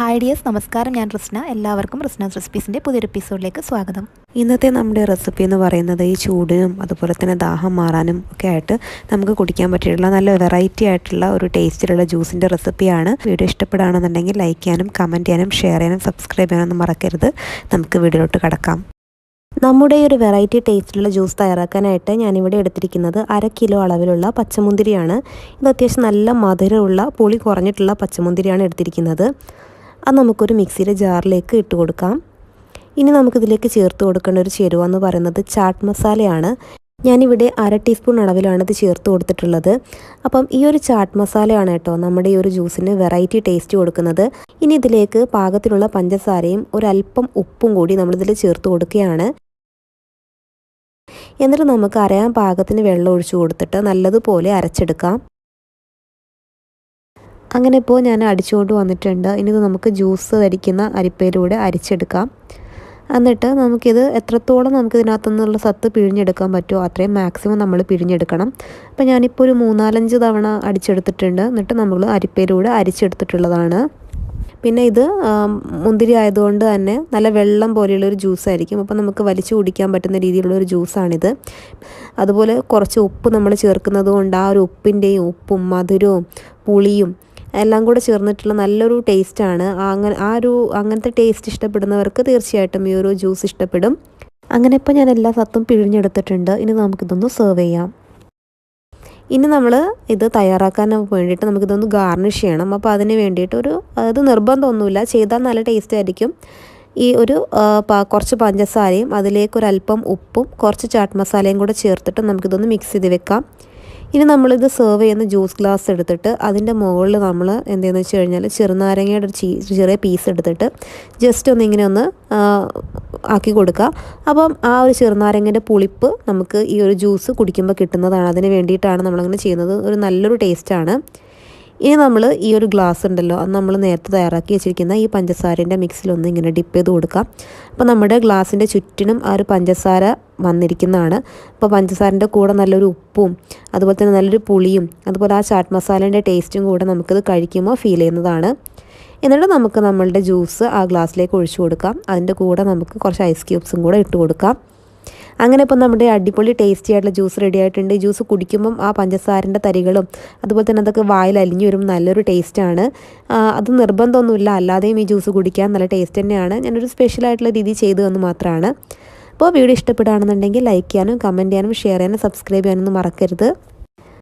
Hi dears നമസ്കാരം. ഞാൻ റിസ്ന. എല്ലാവർക്കും റിസ്നാസ് റെസിപ്പീസിന്റെ പുതിയൊരു എപ്പിസോഡിലേക്ക് സ്വാഗതം. ഇന്നത്തെ നമ്മുടെ റെസിപ്പി എന്ന് പറയുന്നത് ഈ ചൂടിനും അതുപോലെ തന്നെ ദാഹം മാറാനും ഒക്കെ ആയിട്ട് നമുക്ക് കുടിക്കാൻ പറ്റിയിട്ടുള്ള നല്ല വെറൈറ്റി ആയിട്ടുള്ള ഒരു ടേസ്റ്റിലുള്ള ജ്യൂസിന്റെ റെസിപ്പിയാണ് വീഡിയോ ഇഷ്ടപ്പെടുകയാണെന്നുണ്ടെങ്കിൽ ലൈക്ക് ചെയ്യാനും കമന്റ് ചെയ്യാനും ഷെയർ ചെയ്യാനും സബ്സ്ക്രൈബ് ചെയ്യാനൊന്നും മറക്കരുത്. നമുക്ക് വീഡിയോയിലോട്ട് കിടക്കാം. നമ്മുടെ ഈ ഒരു വെറൈറ്റി ടേസ്റ്റിലുള്ള ജ്യൂസ് തയ്യാറാക്കാനായിട്ട് ഞാനിവിടെ എടുത്തിരിക്കുന്നത് അര കിലോ അളവിലുള്ള പച്ചമുന്തിരിയാണ്. ഇത് അത്യാവശ്യം നല്ല മധുരമുള്ള പുളി കുറഞ്ഞിട്ടുള്ള പച്ചമുന്തിരിയാണ് എടുത്തിരിക്കുന്നത്. അത് നമുക്കൊരു മിക്സിയുടെ ജാറിലേക്ക് ഇട്ട് കൊടുക്കാം. ഇനി നമുക്കിതിലേക്ക് ചേർത്ത് കൊടുക്കേണ്ട ഒരു ചേരുവ എന്ന് പറയുന്നത് ചാട്ട് മസാലയാണ്. ഞാനിവിടെ അര ടീസ്പൂൺ അളവിലാണ് ഇത് ചേർത്ത് കൊടുത്തിട്ടുള്ളത്. അപ്പം ഈ ഒരു ചാട്ട് മസാലയാണ് കേട്ടോ നമ്മുടെ ഈ ഒരു ജ്യൂസിന് വെറൈറ്റി ടേസ്റ്റ് കൊടുക്കുന്നത്. ഇനി ഇതിലേക്ക് പാകത്തിനുള്ള പഞ്ചസാരയും ഒരല്പം ഉപ്പും കൂടി നമ്മളിതിൽ ചേർത്ത് കൊടുക്കുകയാണ്. എന്നിട്ട് നമുക്ക് അരയാൻ പാകത്തിന് വെള്ളം ഒഴിച്ചു കൊടുത്തിട്ട് നല്ലതുപോലെ അരച്ചെടുക്കാം. അങ്ങനെ ഇപ്പോൾ ഞാൻ അടിച്ചുകൊണ്ട് വന്നിട്ടുണ്ട്. ഇനി നമുക്ക് ജ്യൂസ് അരിക്കുന്ന അരിപ്പയിലൂടെ അരിച്ചെടുക്കാം. എന്നിട്ട് നമുക്കിത് എത്രത്തോളം നമുക്ക് ഇതിനകത്തു നിന്നുള്ള സത്ത് പിഴിഞ്ഞെടുക്കാൻ പറ്റുമോ അത്രയും മാക്സിമം നമ്മൾ പിഴിഞ്ഞെടുക്കണം. അപ്പോൾ ഞാനിപ്പോൾ ഒരു മൂന്നാലഞ്ച് തവണ അടിച്ചെടുത്തിട്ടുണ്ട്. എന്നിട്ട് നമ്മൾ അരിപ്പയിലൂടെ അരിച്ചെടുത്തിട്ടുള്ളതാണ്. പിന്നെ ഇത് മുന്തിരി ആയതുകൊണ്ട് തന്നെ നല്ല വെള്ളം പോലെയുള്ളൊരു ജ്യൂസായിരിക്കും അപ്പോൾ നമുക്ക് വലിച്ചു കുടിക്കാൻ പറ്റുന്ന രീതിയിലുള്ളൊരു ജ്യൂസാണിത് അതുപോലെ കുറച്ച് ഉപ്പ് നമ്മൾ ചേർക്കുന്നത് കൊണ്ട് ആ ഒരു ഉപ്പിന്റെയും ഉപ്പും മധുരവും പുളിയും എല്ലാം കൂടെ ചേർന്നിട്ടുള്ള നല്ലൊരു ടേസ്റ്റാണ് അങ്ങനെ ആ ഒരു അങ്ങനത്തെ ടേസ്റ്റ് ഇഷ്ടപ്പെടുന്നവർക്ക് തീർച്ചയായിട്ടും ഈ ഒരു ജ്യൂസ് ഇഷ്ടപ്പെടും. അങ്ങനെ ഇപ്പോൾ ഞാൻ എല്ലാ സത്തും പിഴിഞ്ഞെടുത്തിട്ടുണ്ട്. ഇനി നമുക്കിതൊന്ന് സെർവ് ചെയ്യാം. ഇനി നമ്മൾ ഇത് തയ്യാറാക്കാൻ വേണ്ടിയിട്ട് നമുക്കിതൊന്ന് ഗാർണിഷ് ചെയ്യണം. അപ്പോൾ അതിന് വേണ്ടിയിട്ട് ഒരു അത് നിർബന്ധമൊന്നുമില്ല. ചെയ്താൽ നല്ല ടേസ്റ്റ് ആയിരിക്കും. ഈ ഒരു കുറച്ച് പഞ്ചസാരയും അതിലേക്കൊരല്പം ഉപ്പും കുറച്ച് ചാട്ട് മസാലയും കൂടെ ചേർത്തിട്ട് നമുക്കിതൊന്ന് മിക്സ് ചെയ്ത് വെക്കാം. ഇനി നമ്മളിത് സെർവ് ചെയ്യുന്ന ജ്യൂസ് ഗ്ലാസ് എടുത്തിട്ട് അതിന്റെ മുകളിൽ നമ്മൾ എന്തെന്ന് വെച്ച് കഴിഞ്ഞാൽ ചെറുനാരങ്ങയുടെ ഒരു ചീ ചെറിയ പീസ് എടുത്തിട്ട് ജസ്റ്റ് ഒന്ന് ഇങ്ങനെ ഒന്ന് ആക്കി കൊടുക്കുക. അപ്പം ആ ഒരു ചെറുനാരങ്ങന്റെ പുളിപ്പ് നമുക്ക് ഈ ഒരു ജ്യൂസ് കുടിക്കുമ്പോൾ കിട്ടുന്നതാണ്. അതിന് വേണ്ടിയിട്ടാണ് നമ്മളങ്ങനെ ചെയ്യുന്നത്. ഒരു നല്ലൊരു ടേസ്റ്റാണ് ഇനി നമ്മൾ ഈ ഒരു ഗ്ലാസ് ഉണ്ടല്ലോ അത് നമ്മൾ നേരത്തെ തയ്യാറാക്കി വെച്ചിരിക്കുന്ന ഈ പഞ്ചസാരന്റെ മിക്സിലൊന്ന് ഇങ്ങനെ ഡിപ്പ് ചെയ്ത് കൊടുക്കാം അപ്പോൾ നമ്മുടെ ഗ്ലാസിന്റെ ചുറ്റിനും ആ ഒരു പഞ്ചസാര വന്നിരിക്കുന്നതാണ്. അപ്പോൾ പഞ്ചസാരന്റെ കൂടെ നല്ലൊരു ഉപ്പും അതുപോലെ തന്നെ നല്ലൊരു പുളിയും അതുപോലെ ആ ചാട്ട് മസാലേന്റെ ടേസ്റ്റും കൂടെ നമുക്കിത് കഴിക്കുമ്പോൾ ഫീൽ ചെയ്യുന്നതാണ്. എന്നിട്ട് നമുക്ക് നമ്മളുടെ ജ്യൂസ് ആ ഗ്ലാസ്സിലേക്ക് ഒഴിച്ചു കൊടുക്കാം. അതിന്റെ കൂടെ നമുക്ക് കുറച്ച് ഐസ് ക്യൂബ്സും കൂടെ ഇട്ട് കൊടുക്കാം. അങ്ങനെ ഇപ്പം നമ്മുടെ അടിപൊളി ടേസ്റ്റി ആയിട്ടുള്ള ജ്യൂസ് റെഡി ആയിട്ടുണ്ട്. ജ്യൂസ് കുടിക്കുമ്പം ആ പഞ്ചസാരന്റെ തരികളും അതുപോലെ തന്നെ അതൊക്കെ വായിൽ അലിഞ്ഞു വരും നല്ലൊരു ടേസ്റ്റാണ് അത് നിർബന്ധമൊന്നുമില്ല. അല്ലാതെയും ഈ ജ്യൂസ് കുടിക്കാൻ നല്ല ടേസ്റ്റ് തന്നെയാണ്. ഞാനൊരു സ്പെഷ്യലായിട്ടുള്ള രീതി ചെയ്തു എന്ന് മാത്രമാണ്. അപ്പോൾ വീഡിയോ ഇഷ്ടപ്പെടുകയാണെന്നുണ്ടെങ്കിൽ ലൈക്ക് ചെയ്യാനും കമന്റ് ചെയ്യാനും ഷെയർ ചെയ്യാനും സബ്സ്ക്രൈബ് ചെയ്യാനൊന്നും മറക്കരുത്.